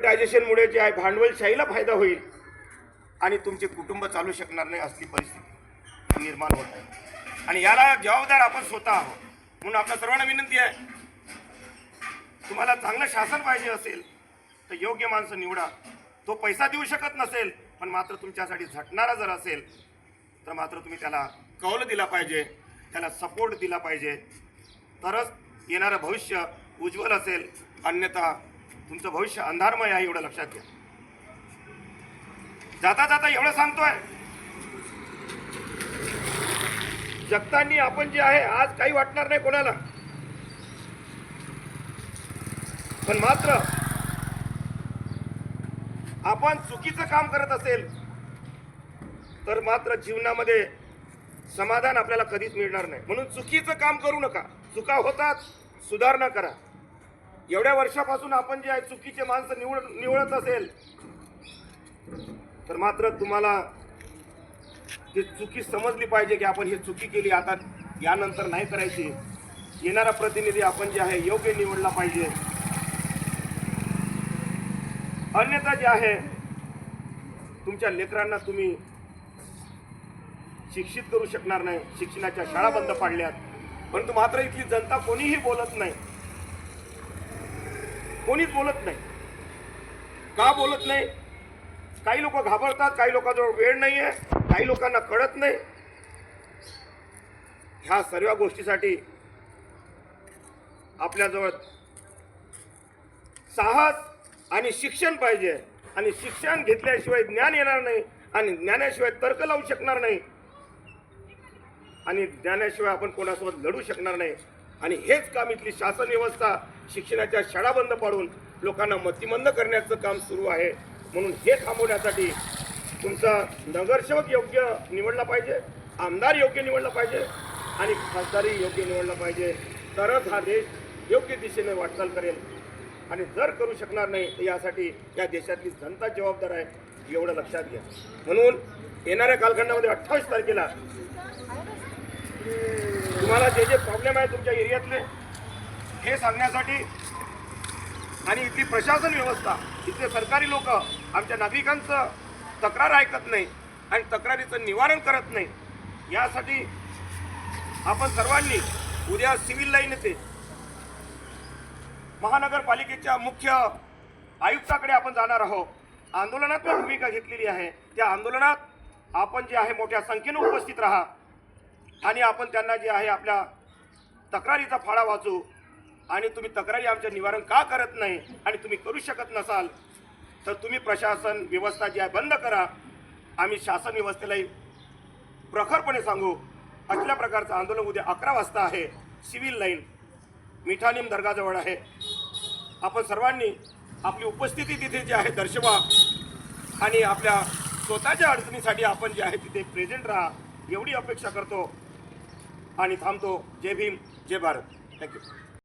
डायजेशनमुळे जे आहे भांडवलशाहीला फायदा होईल आणि तुमचे कुटुंब चालू शकणार नाही असली परिस्थिती निर्माण होत आहे. आणि याला जबाबदार आपण स्वतः आहोत. म्हणून आपल्या सर्वांना विनंती आहे तुम्हाला चांगलं शासन पाहिजे असेल तर योग्य माणसं निवडा. तो पैसा देऊ शकत नसेल पण मात्र तुमच्यासाठी झटणारा जर असेल तर मात्र तुम्ही त्याला कौल दिला पाहिजे त्याला सपोर्ट दिला पाहिजे. तरच येणारं भविष्य उज्ज्वल असेल अन्यथा तुमचं भविष्य अंधारमय आहे एवढं लक्षात घ्या. जाता जाता एवढं सांगतोय. जगतांनी आपण जे आहे आज काही वाटणार नाही कोणाला. पण मात्र आपण चुकीचं काम करत असेल तर मात्र जीवनामध्ये समाधान आपल्याला कधीच मिळणार नाही. म्हणून चुकीचं काम करू नका. चुका होतात सुधारणा करा. एवढ्या वर्षापासून आपण जे आहे चुकीचे माणसं निवड निवडत असेल तर मात्र तुम्हाला ते चुकी समजली पाहिजे की आपण ही चुकी केली आता यानंतर नाही करायची. येणारा प्रतिनिधी आपण जे आहे योग्य निवडला पाहिजे. अन्यथा जे आहे तुमच्या लेकरांना तुम्ही शिक्षित करू शकणार नाही. शिक्षणाच्या शाळा बंद पाडल्यात. परंतु मात्र इथली जनता कोणीही बोलत नाही. कोणीच बोलत नाही. का बोलत नाही? काही लोक घाबरतात काही लोकांजवळ वेळ नाही आहे काही लोकांना कळत नाही. ह्या सर्व गोष्टीसाठी आपल्याजवळ साहस आणि शिक्षण पाहिजे. आणि शिक्षण घेतल्याशिवाय ज्ञान येणार नाही आणि ज्ञानाशिवाय तर्क लावू शकणार नाही. आणि ज्ञानाशिवाय आपण कोणासोबत लढू शकणार नाही. आणि हेच काम इथली शासन व्यवस्था शिक्षणाच्या शाळा बंद पाडून लोकांना मतिमंद करण्याचं काम सुरू आहे. म्हणून हे थांबवण्यासाठी तुमचा नगरसेवक योग्य निवडला पाहिजे आमदार योग्य निवडला पाहिजे आणि खासदारही योग्य निवडला पाहिजे. तरच हा देश योग्य दिशेने वाटचाल करेल. आणि जर करू शकणार नाही तर यासाठी या देशातली जनता जबाबदार आहे एवढं लक्षात घ्या. म्हणून येणाऱ्या कालखंडामध्ये अठ्ठावीस तारखेला तुम्हाला जे जे प्रॉब्लेम आहे तुमच्या एरियातले हे सांगण्यासाठी आणि इथली प्रशासन व्यवस्था इथले सरकारी लोक आमच्या नागरिकांचं तक्रार ऐकत नाही आणि तक्रारीचं निवारण करत नाही यासाठी आपण सर्वांनी उद्या सिव्हिल लाईन येते महानगरपालिकेच्या मुख्य आयुक्ताकडे आपण जाणार आहोत. आंदोलनात्मक भूमिका घेतलेली आहे. त्या आंदोलनात आपण जे आहे मोठ्या संख्येने उपस्थित राहा. आणि आपण त्यांना जे आहे आपल्या तक्रारीचा फाळा वाचू. आणि तुम्ही तक्रारी आमच्या निवारण का करत नाही आणि तुम्ही करू शकत नसाल तर तुम्ही प्रशासन व्यवस्था जी आहे बंद करा. आम्ही शासन व्यवस्थेलाही प्रखरपणे सांगू असल्या प्रकारचं आंदोलन उद्या अकरा वाजता आहे. सिव्हिल लाईन मिठानीम दर्गाजवळ आहे. आपण सर्वांनी आपली उपस्थिती तिथे जी आहे दर्शवा आणि आपल्या स्वतःच्या अडचणीसाठी आपण जे आहे तिथे प्रेझेंट राहा एवढी अपेक्षा करतो. आणि थांबतो. जय भीम जय भारत. Thank you